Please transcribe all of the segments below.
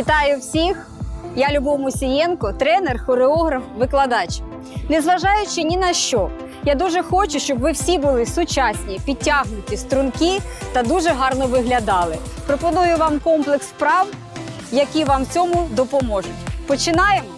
Вітаю всіх! Я Любов Мусієнко, тренер, хореограф, викладач. Незважаючи ні на що, я дуже хочу, щоб ви всі були сучасні, підтягнуті, стрункі та дуже гарно виглядали. Пропоную вам комплекс вправ, які вам в цьому допоможуть. Починаємо.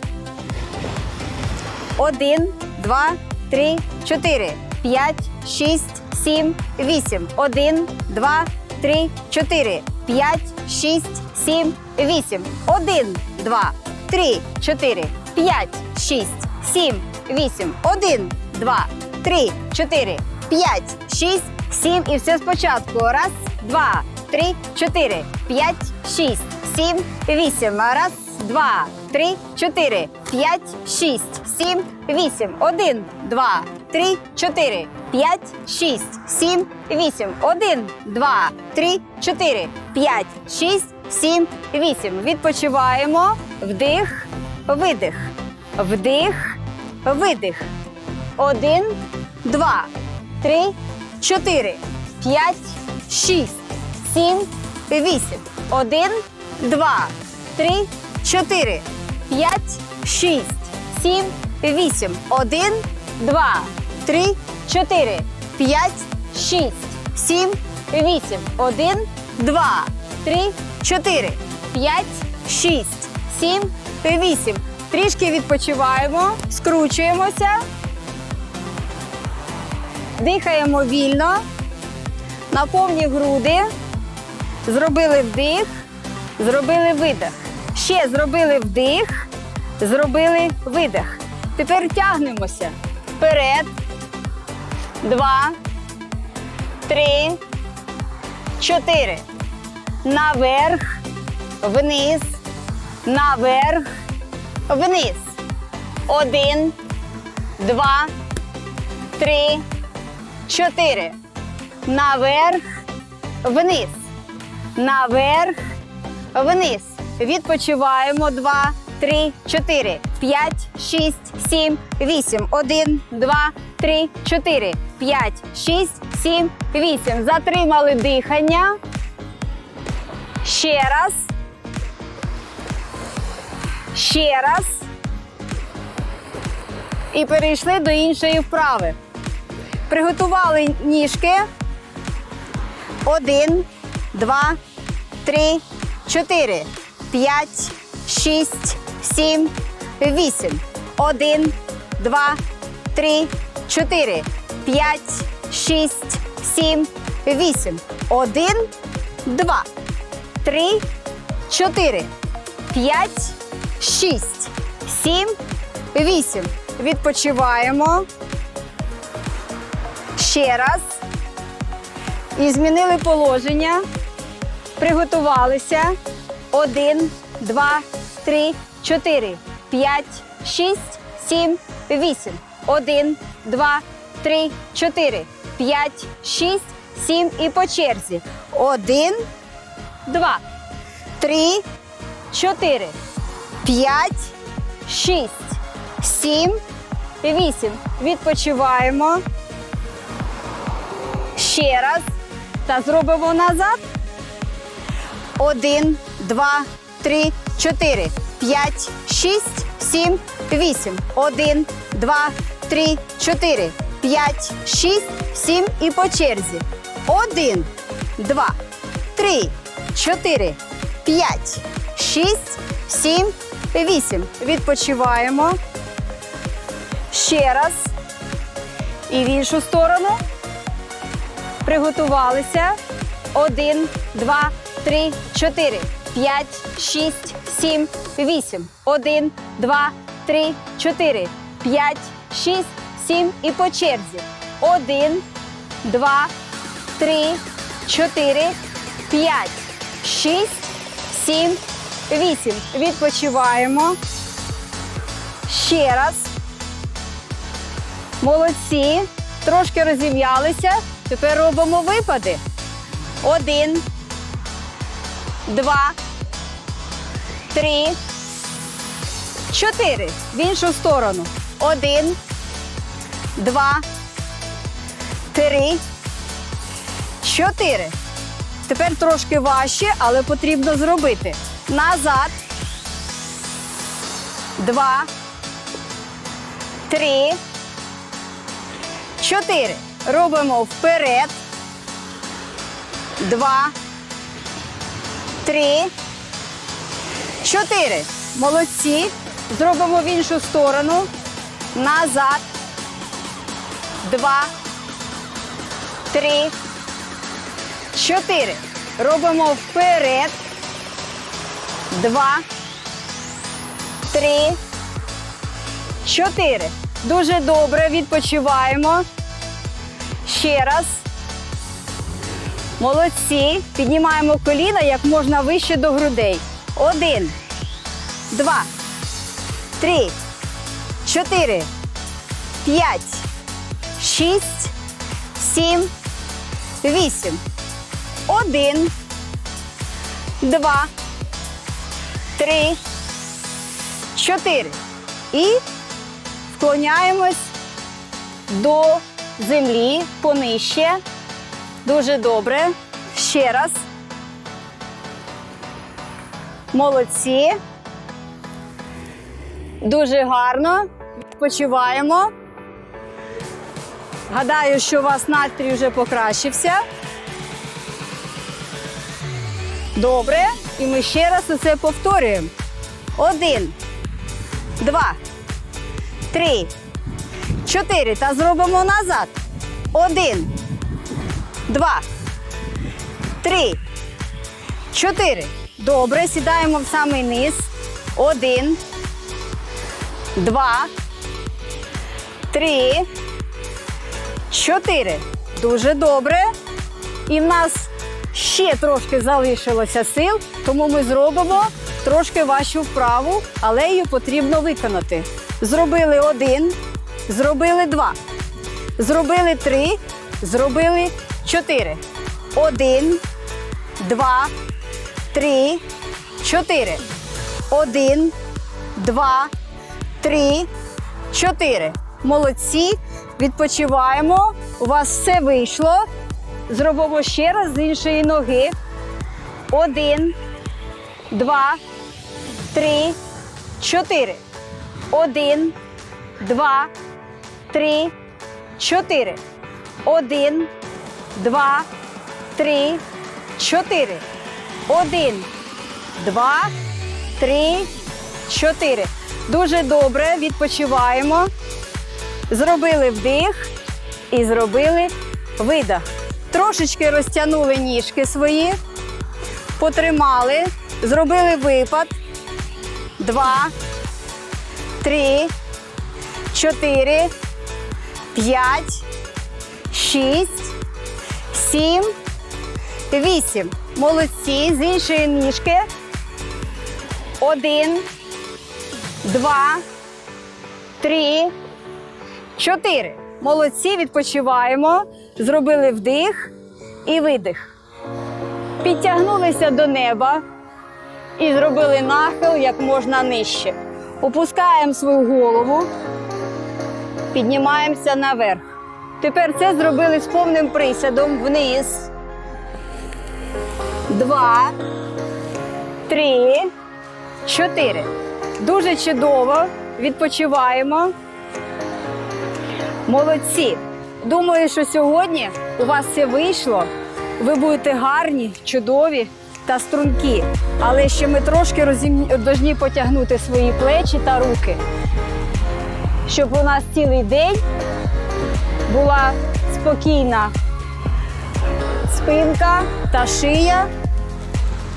Один, два, три, чотири, п'ять, шість, сім, вісім. Один, два, три, чотири, п'ять, шість, сім, вісім. Один, два, три, чотири, п'ять, шість, сім, вісім. Один, два, три, чотири, п'ять, шість, сім. І все спочатку. Раз, два, три, чотири, п'ять, шість, сім, вісім. Раз, два, три, чотири, п'ять, шість, сім, вісім. Один, два, три, чотири, п'ять, шість, сім, вісім. Один, два, три, чотири, п'ять, шість, сім, вісім. Відпочиваємо. Вдих, видих. Вдих, видих. Один, два, три, чотири, п'ять, шість, сім, вісім. Один, два, три, чотири, п'ять, шість, сім, вісім. Один, два, три, чотири, п'ять, шість, сім, вісім. Один, два, три, чотири, п'ять, шість, сім, вісім. Трішки відпочиваємо, скручуємося, дихаємо вільно, на повні груди. Зробили вдих, зробили видих. Ще зробили вдих, зробили видих. Тепер тягнемося вперед. Два, три, чотири. Наверх, вниз, наверх, вниз. Один, два, три, чотири. Наверх, вниз. Наверх, вниз. Відпочиваємо. Два, три, чотири, п'ять, шість, сім, вісім. Один, два, три, чотири, п'ять, шість, сім, вісім. Затримали дихання. Ще раз. Ще раз. І перейшли до іншої вправи. Приготували ніжки. Один, два, три, чотири, п'ять, шість, сім, вісім. Один, два, три, чотири, п'ять, шість, сім, вісім. Один, два, три, чотири, п'ять, шість, сім, вісім. Відпочиваємо. Ще раз. І змінили положення. Приготувалися. Один, два, три, чотири, п'ять, шість, сім, вісім. Один, два, три, чотири, п'ять, шість, сім. І по черзі. Один, два, три, чотири, п'ять, шість, сім, вісім. Відпочиваємо. Ще раз. Та зробимо назад. Один, два, три, чотири, п'ять, шість, сім, вісім. Один, два, три, чотири, п'ять, шість, сім. І по черзі. Один, два, три, чотири, п'ять, шість, сім, вісім. Відпочиваємо. Ще раз. І в іншу сторону. Приготувалися. Один, два, три, чотири, п'ять, шість, сім, вісім. Один, два, три, чотири, п'ять, шість, сім. І по черзі. Один, два, три, чотири, п'ять, шість, сім, вісім. Відпочиваємо. Ще раз. Молодці. Трошки розім'ялися. Тепер робимо випади. Один, два, три, чотири. В іншу сторону. Один, два, три, чотири. Тепер трошки важче, але потрібно зробити. Назад. два, три, чотири. Робимо вперед. Два, три, чотири. Молодці. Зробимо в іншу сторону. Назад. Два, три, чотири. Робимо вперед. Два, три, чотири. Дуже добре. Відпочиваємо. Ще раз. Молодці. Піднімаємо коліна як можна вище до грудей. Один, два, три, чотири, п'ять, шість, сім, вісім. Один, два, три, чотири. І вклоняємось до землі понижче. Дуже добре. Ще раз. Молодці. Дуже гарно. Відпочиваємо. Гадаю, що у вас настрій вже покращився. Добре. І ми ще раз усе повторюємо. Один, два, три, чотири. Та зробимо назад. Один, два, три, чотири. Добре. Сідаємо в самий низ. Один, два, три, чотири. Дуже добре. І в нас ще трошки залишилося сил, тому ми зробимо трошки важчу вправу, але її потрібно виконати. Зробили один, зробили два, зробили три, зробили чотири. Один, два, три, чотири. Один, два, три, чотири. Молодці. Відпочиваємо. У вас все вийшло. Зробимо ще раз з іншої ноги. Один, два, три, чотири. Один, два, три, чотири. Один, два, три, чотири. Один, два, три, чотири. Дуже добре. Відпочиваємо. Зробили вдих і зробили видих. Трошечки розтягнули ніжки свої, потримали, зробили випад. Два, три, чотири, п'ять, шість, сім, вісім. Молодці. З іншої ніжки. Один, два, три, чотири. Молодці, відпочиваємо. Зробили вдих і видих. Підтягнулися до неба і зробили нахил як можна нижче. Опускаємо свою голову, піднімаємося наверх. Тепер це зробили з повним присядом вниз. Два, три, чотири. Дуже чудово. Відпочиваємо. Молодці. Думаю, що сьогодні у вас все вийшло. Ви будете гарні, чудові та стрункі. Але ще ми трошки розім... потягнути свої плечі та руки, щоб у нас цілий день була спокійна спинка та шия,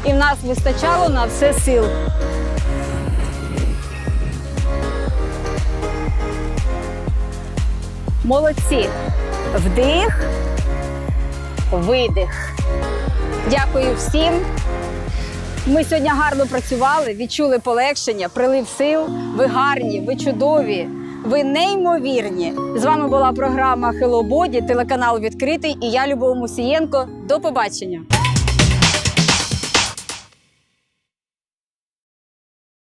і в нас вистачало на все сил. Молодці. Вдих, видих. Дякую всім. Ми сьогодні гарно працювали, відчули полегшення, прилив сил. Ви гарні, ви чудові, ви неймовірні. З вами була програма Hello Body, телеканал відкритий і я Любов Мусієнко. До побачення.